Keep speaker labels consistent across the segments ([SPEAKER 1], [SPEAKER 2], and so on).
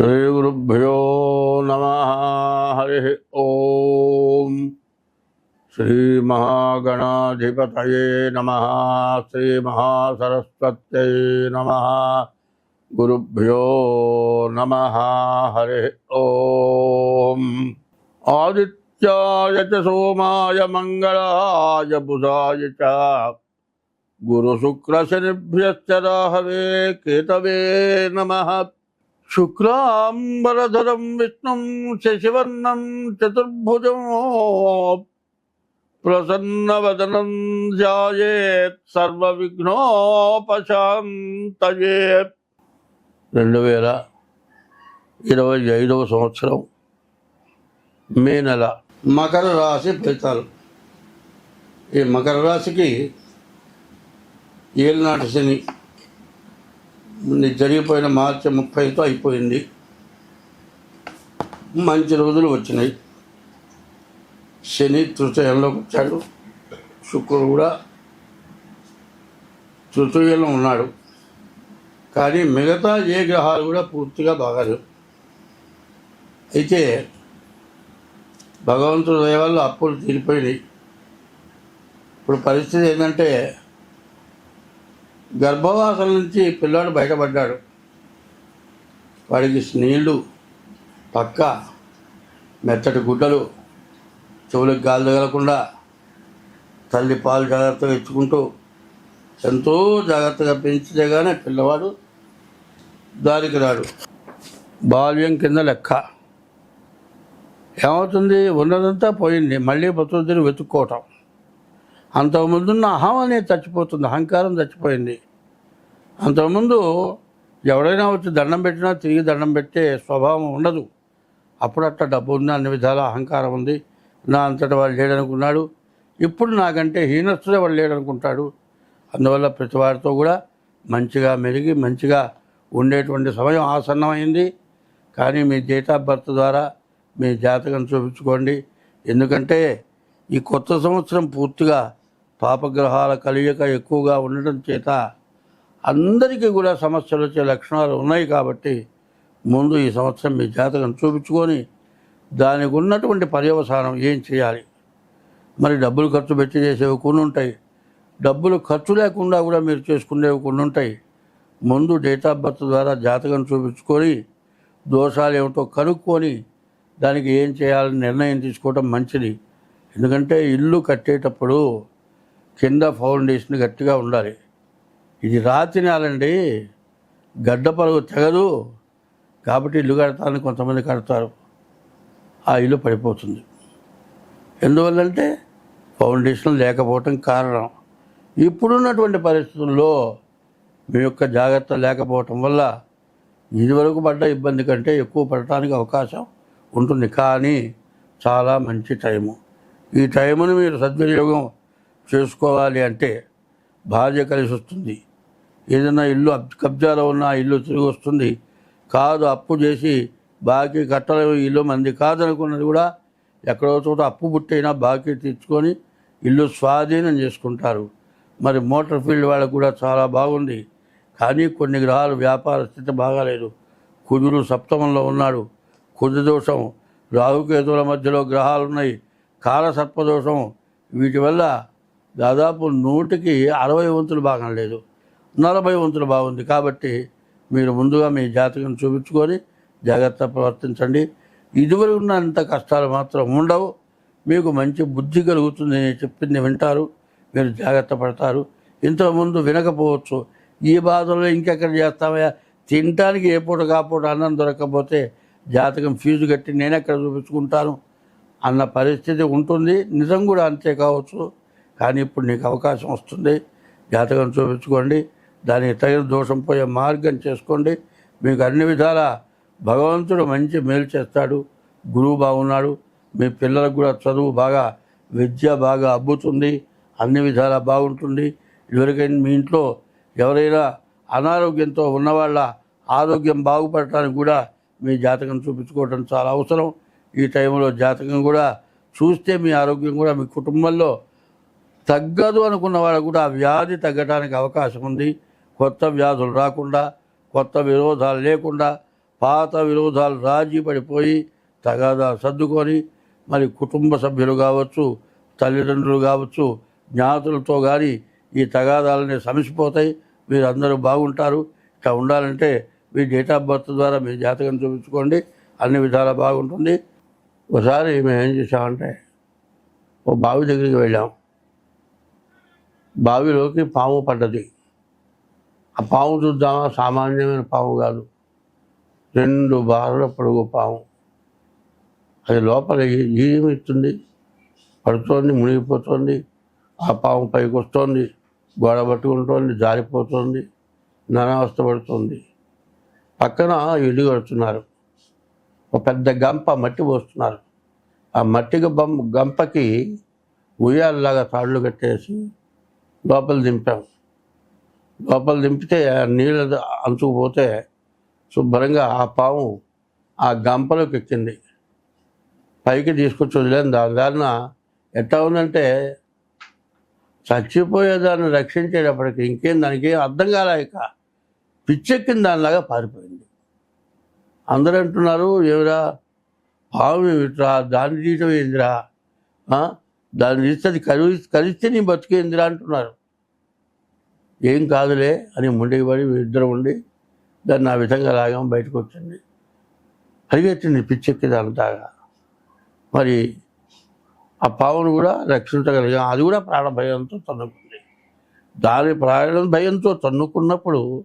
[SPEAKER 1] శ్రీగురుభ్యో నమ హరి ఓం శ్రీమహాగణాధిపతయే నమ శ్రీమహాసరస్వత్యై నమ గురుభ్యో నమ హరి ఓం ఆదిత్యాయ చ సోమాయ మంగళాయ బుధాయ చ గురుశుక్రశనిభ్యశ్చ రాహవే కేతవే నమ శుక్లాంబరధరం విష్ణుం శశివర్ణం చతుర్భుజం ప్రసన్నవదనం సర్వ సర్వవిఘ్నోపశాంతయే రెండు వేల ఇరవై ఐదవ సంవత్సరం మే నెల మకర రాశి ఫలితాలు. ఈ మకర రాశికి ఏలినాటి శని జరిగిపోయిన మార్చి ముప్పైతో అయిపోయింది. మంచి రోజులు వచ్చినాయి. శని తృతీయంలోకి వచ్చాడు. శుక్రుడు కూడా తృతీయంలో ఉన్నాడు. కానీ మిగతా ఏ గ్రహాలు కూడా పూర్తిగా బాగాలేవు అయితే భగవంతుడి దయ వల్ల అప్పులు తీరిపోయినాయి. ఇప్పుడు పరిస్థితి ఏంటంటే గర్భవాసం నుంచి పిల్లాడు బయటపడ్డాడు. వాడికి నీళ్ళు పక్క మెత్తటి గుడ్డలు చెవులకు గాలి తగలకుండా తల్లి పాలు జాగ్రత్తగా ఇచ్చుకుంటూ ఎంతో జాగ్రత్తగా పెంచితేగానే పిల్లవాడు దారికి రాడు. బాల్యం కింద లెక్క. ఏమవుతుంది? ఉన్నదంతా పోయింది. మళ్ళీ బతుకుని వెతుక్కోవటం. అంతకుముందున్న అహం అనేది చచ్చిపోతుంది అహంకారం చచ్చిపోయింది. అంతకుముందు ఎవడైనా వచ్చి దండం పెట్టినా తిరిగి దండం పెట్టే స్వభావం ఉండదు. అప్పుడు అట్లా డబ్బు ఉంది అన్ని విధాల అహంకారం ఉంది. నా అంతటా వాళ్ళు లేడనుకున్నాడు. ఇప్పుడు నాకంటే హీనస్తుడే వాళ్ళు లేడనుకుంటాడు. అందువల్ల ప్రతి వారితో కూడా మంచిగా మెరిగి మంచిగా ఉండేటువంటి సమయం ఆసన్నమైంది. కానీ మీ డేట్ ఆఫ్ బర్త్ ద్వారా మీ జాతకం చూపించుకోండి. ఎందుకంటే ఈ కొత్త సంవత్సరం పూర్తిగా పాపగ్రహాల కలియక ఎక్కువగా ఉండటం చేత అందరికీ కూడా సమస్యలు వచ్చే లక్షణాలు ఉన్నాయి కాబట్టి ముందు ఈ సంవత్సరం మీ జాతకం చూపించుకొని దానికి ఉన్నటువంటి పర్యవసానం ఏం చేయాలి? మరి డబ్బులు ఖర్చు పెట్టి చేసేవి కొన్ని ఉంటాయి. డబ్బులు ఖర్చు లేకుండా కూడా మీరు చేసుకునేవి కొన్ని ఉంటాయి. ముందు డేట్ ఆఫ్ బర్త్ ద్వారా జాతకం చూపించుకొని దోషాలు ఏమిటో కనుక్కొని దానికి ఏం చేయాలని నిర్ణయం తీసుకోవడం మంచిది. ఎందుకంటే ఇల్లు కట్టేటప్పుడు కింద ఫౌండేషన్ గట్టిగా ఉండాలి. ఇది రాతి నేలండి గడ్డ పరుగు తెగదు. కాబట్టి ఇల్లు కడతానికి కొంతమంది కడతారు. ఆ ఇల్లు పడిపోతుంది. ఎందువల్లంటే ఫౌండేషన్ లేకపోవటం కారణం. ఇప్పుడున్నటువంటి పరిస్థితుల్లో మీ యొక్క జాగ్రత్త లేకపోవటం వల్ల ఇదివరకు పడ్డ ఇబ్బంది కంటే ఎక్కువ పడటానికి అవకాశం ఉంటుంది. కానీ చాలా మంచి టైము. ఈ టైమును మీరు సద్వినియోగం చేసుకోవాలి అంటే భార్య కలిసి వస్తుంది. ఏదైనా ఇల్లు అబ్- కబ్జాలో ఉన్న ఇల్లు తిరిగి వస్తుంది. కాదు అప్పు చేసి బాకీ కట్టలేము ఇల్లు మంది కాదనుకున్నది కూడా ఎక్కడో చోట అప్పు పుట్టైనా బాకీ తీర్చుకొని ఇల్లు స్వాధీనం చేసుకుంటారు. మరి మోటార్ ఫీల్డ్ వాళ్ళకు కూడా చాలా బాగుంది. కానీ కొన్ని గ్రహాలు వ్యాపార స్థితి బాగాలేదు. కుజుడు సప్తమంలో ఉన్నాడు. కుజదోషం రాహుకేతువుల మధ్యలో గ్రహాలు ఉన్నాయి కాలసర్పదోషం వీటి వల్ల దాదాపు నూటికి అరవై వంతులు బాగం లేదు. నలభై వంతులు బాగుంది. కాబట్టి మీరు ముందుగా మీ జాతకం చూపించుకొని జాగ్రత్త ప్రవర్తించండి. ఇదివరకు ఉన్నంత కష్టాలు మాత్రం ఉండవు. మీకు మంచి బుద్ధి కలుగుతుంది చెప్పింది వింటారు. మీరు జాగ్రత్త పడతారు. ఇంతకుముందు వినకపోవచ్చు. ఈ బాధలో ఇంకెక్కడ చేస్తామయ్యా? తినటానికి ఏ పూట కాపూట అన్నం దొరకకపోతే జాతకం ఫీజు కట్టి నేను ఎక్కడ చూపించుకుంటాను? అన్న పరిస్థితి ఉంటుంది. నిజం కూడా అంతే కావచ్చు. కానీ ఇప్పుడు నీకు అవకాశం వస్తుంది. జాతకం చూపించుకోండి. దానికి తగిన దోషం పోయే మార్గం చేసుకోండి. మీకు అన్ని విధాలా భగవంతుడు మంచి మేలు చేస్తాడు. గురువు బాగున్నాడు. మీ పిల్లలకు కూడా చదువు బాగా విద్య బాగా అబ్బుతుంది. అన్ని విధాలా బాగుంటుంది. ఇదివరకైనా మీ ఇంట్లో ఎవరైనా అనారోగ్యంతో ఉన్నవాళ్ళ ఆరోగ్యం బాగుపడటానికి కూడా మీ జాతకం చూపించుకోవడం చాలా అవసరం. ఈ టైంలో జాతకం కూడా చూస్తే మీ ఆరోగ్యం కూడా మీ కుటుంబంలో తగ్గదు అనుకున్న వాళ్ళకు కూడా ఆ వ్యాధి తగ్గడానికి అవకాశం ఉంది. కొత్త వ్యాధులు రాకుండా కొత్త విరోధాలు లేకుండా పాత విరోధాలు రాజీ పడిపోయి తగాదా సర్దుకొని మరి కుటుంబ సభ్యులు కావచ్చు తల్లిదండ్రులు కావచ్చు జ్ఞాతులతో కానీ ఈ తగాదాలని సమసిపోతాయి. మీరందరూ బాగుంటారు. ఇట్లా ఉండాలంటే మీ డేట్ ఆఫ్ బర్త్ ద్వారా మీ జాతకం చూపించుకోండి. అన్ని విధాలా బాగుంటుంది. ఒకసారి మేము ఏం చేసామంటే ఓ బావి దగ్గరికి వెళ్ళాం. బావిలోకి పాము పడ్డది. ఆ పాము చూద్దామా? సామాన్యమైన పాము కాదు. రెండు బారుల పొడుగు పాము. అది లోపల ఈమిస్తుంది పడుతోంది మునిగిపోతుంది. ఆ పాము పైకి వస్తుంది. గోడ పట్టుకుంటోంది జారిపోతుంది. నానావస్థ పడుతుంది. పక్కన ఇల్లు కడుతున్నారు. ఒక పెద్ద గంప మట్టి పోస్తున్నారు. ఆ మట్టి బొమ్మ గంపకి ఉయ్యాలలాగా తాళ్ళు కట్టేసి లోపల దింపాం. లోపల దింపితే ఆ నీళ్ళ అంచుకుపోతే శుభ్రంగా ఆ పాము ఆ గంపలోకి ఎక్కింది. పైకి తీసుకొచ్చి వదిలేను దాని దారిన ఎట్లా ఉందంటే చచ్చిపోయేదాన్ని రక్షించేటప్పటికి ఇంకేం దానికి అర్థం కాలేక పిచ్చెక్కిన దానిలాగా పారిపోయింది. అందరూ అంటున్నారు ఏమిరా? పాము ఏమిట్రా? దాన్ని తీయటం ఏందిరా? దాన్ని తీస్తే అది కలి కలిస్తే నీ బతికేందిరా అంటున్నారు. ఏం కాదులే అని ముండికి పడి ఇద్దరు ఉండి దాన్ని ఆ విధంగా లాగాం బయటకు వచ్చింది. పరిగెత్తింది పిచ్చెక్కి దానిలాగా మరి ఆ పావును కూడా రక్షించగలిగాం. అది కూడా ప్రాణ భయంతో తన్నుకుంది. దాని ప్రాణ భయంతో తన్నుకున్నప్పుడు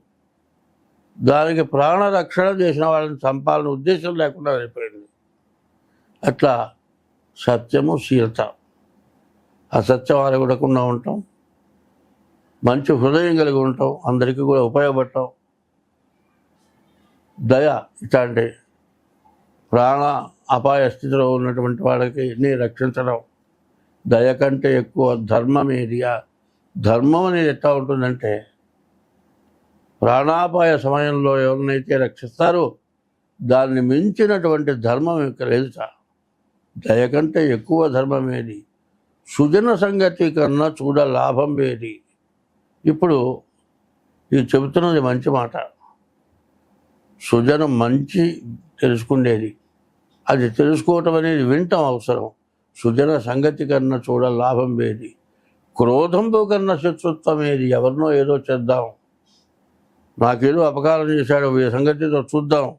[SPEAKER 1] దానికి ప్రాణ రక్షణ చేసిన వాళ్ళని చంపాలని ఉద్దేశం లేకుండా అయిపోయింది అట్లా సత్యము శీలత. అసత్యం కూడకుండా ఉంటాం. మంచి హృదయం కలిగి ఉంటాం. అందరికీ కూడా ఉపయోగపడటం దయ ఇట్లాంటి ప్రాణ అపాయ స్థితిలో ఉన్నటువంటి వాళ్ళకి నీ రక్షించడం. దయ కంటే ఎక్కువ ధర్మం ఏది? ధర్మం అనేది ఎట్లా ఉంటుందంటే ప్రాణాపాయ సమయంలో ఎవరినైతే రక్షిస్తారో దాన్ని మించినటువంటి ధర్మం యొక్క లేదు దయ కంటే ఎక్కువ ధర్మం ఏది? సుజన సంగతి కన్నా చూడ లాభం వేది ఇప్పుడు ఇది చెబుతున్నది మంచి మాట. సుజనం మంచి తెలుసుకునేది అది తెలుసుకోవటం అనేది వింటాం అవసరం. సుజన సంగతి కన్నా చూడ లాభం వేది క్రోధంతో కన్నా శత్రుత్వం ఏది? ఎవరినో ఏదో చేద్దాం. నాకేదో అపకారం చేశాడు ఈ సంగతితో చూద్దాం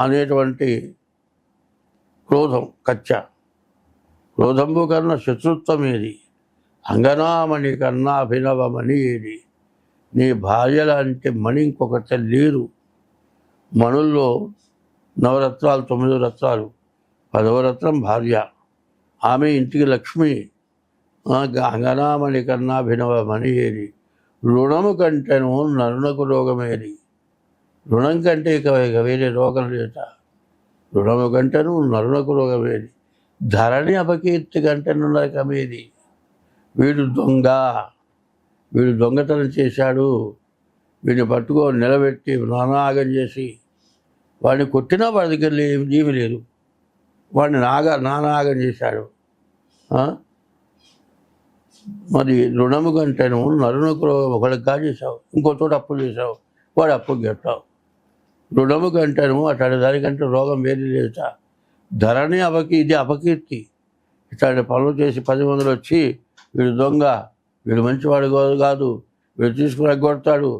[SPEAKER 1] అనేటువంటి క్రోధం కచ్చ. క్రోధంబు కన్నా శత్రుత్వం ఏది అంగనామణి కన్నా అభినవమణి ఏది నీ భార్య లాంటి మణి ఇంకొకటి లేరు. మణుల్లో నవరత్నాలు తొమ్మిది రత్నాలు పదవ రత్నం భార్య. ఆమె ఇంటికి లక్ష్మి. అంగనామణి కన్నా భినవమణి ఏది రుణము కంటేను నరుణకు రోగమేది. రుణం కంటే ఇక వేరే రోగం లేట రుణము కంటేను నరుణకు రోగమేది. ధరణి అపకీర్తి కంటేను కమీది. వీడు దొంగ. వీడు దొంగతనం చేశాడు. వీడిని పట్టుకొని నిలబెట్టి నానాగం చేసి వాడిని కొట్టినా వాడి దగ్గర ఏమి జీవి లేదు. వాడిని నాగా నానాగం చేశాడు. మరి రుణము కంటేను నరునకు ఒకడికి కాజేశావు ఇంకో చోట అప్పు చేసావు వాడు అప్పు గెట్టావు. రుణము కంటేను అటు దానికంటే రోగం వేరే లేదా ధరణి అపకీ ఇది అపకీర్తి. ఇట్లాంటి పనులు చేసి పది మందిలో వచ్చి వీడు దొంగ వీడు మంచివాడు కాదు వీడు తీసుకుని ఎగ్గొడతాడు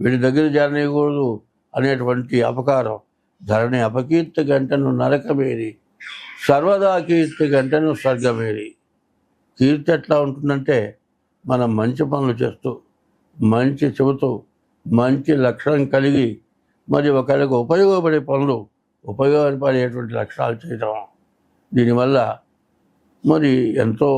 [SPEAKER 1] వీడి దగ్గర చేరనీయకూడదు అనేటువంటి అపకారం. ధరణి అపకీర్తి గంటను నరకమేరి సర్వదా కీర్తి గంటను స్వర్గమేరి. కీర్తి ఎట్లా ఉంటుందంటే మనం మంచి పనులు చేస్తూ మంచి చెబుతూ మంచి లక్షణం కలిగి మరి ఒకరికి ఉపయోగపడే పనులు ఉపయోగపడేటువంటి లక్షణాలు చేయటం. దీనివల్ల మరి ఎంతో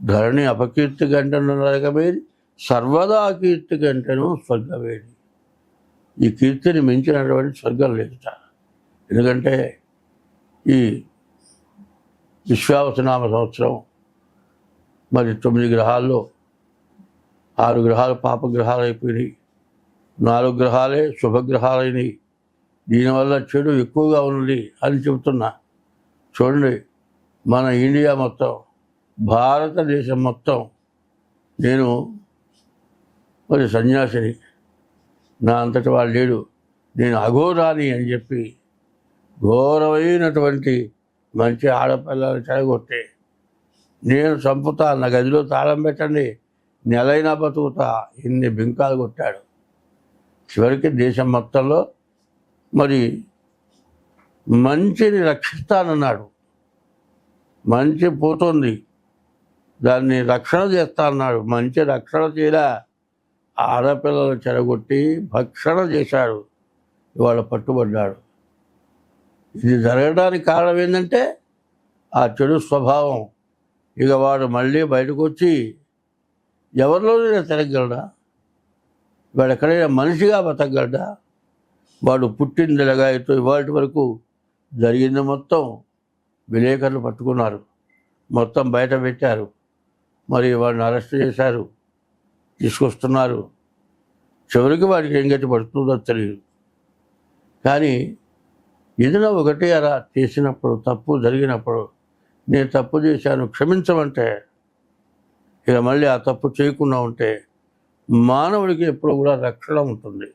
[SPEAKER 1] ధరణి అపకీర్తి గంటను నరకమేది సర్వదా కీర్తి గంటను స్వర్గమేది ఈ కీర్తిని మించినటువంటి స్వర్గం లేదుట ఎందుకంటే ఈ విశ్వావసనామ సంవత్సరం మరి తొమ్మిది గ్రహాల్లో ఆరు గ్రహాలు పాపగ్రహాలు అయిపోయినాయి నాలుగు గ్రహాలే శుభగ్రహాలైనవి దీనివల్ల చెడు ఎక్కువగా ఉంది అని చెబుతున్నా. చూడండి మన ఇండియా మొత్తం భారతదేశం మొత్తం నేను మరి సన్యాసిని. నా అంతటి వాడు లేడు. నేను అఘోరాని అని చెప్పి ఘోరమైనటువంటి మంచి ఆడపిల్లలు చెడగొట్టే. నేను చంపుతా నా గదిలో తాళం పెట్టండి నెలైనా బతుకుతా ఇన్ని బింకాలు కొట్టాడు. చివరికి దేశం మొత్తంలో మరి మంచిని రక్షిస్తానన్నాడు. మంచి పోతుంది. దాన్ని రక్షణ చేస్తా అన్నాడు మంచి రక్షణ చేయలే. ఆడపిల్లలు చెరగొట్టి భక్షణ చేశాడు. ఇవాళ పట్టుబడ్డాడు. ఇది జరగడానికి కారణం ఏంటంటే ఆ చెడు స్వభావం. ఇక వాడు మళ్ళీ బయటకు వచ్చి ఎవరిలోనైనా తిరగలడా వాడు ఎక్కడైనా మనిషిగా బతకగలడా? వాడు పుట్టింది ఎలాగాయితో ఇవాటి వరకు జరిగింది మొత్తం విలేకరులు పట్టుకున్నారు. మొత్తం బయట పెట్టారు. మరి వాడిని అరెస్ట్ చేశారు. తీసుకొస్తున్నారు. చివరికి వాడికి ఏం గట్టి పడుతుందో తెలియదు కానీ ఏదైనా ఒకటే అలా చేసినప్పుడు తప్పు జరిగినప్పుడు నేను తప్పు చేశాను క్షమించమంటే ఇక మళ్ళీ ఆ తప్పు చేయకుండా ఉంటే మానవుడికి ఎప్పుడు కూడా రక్షణ ఉంటుంది.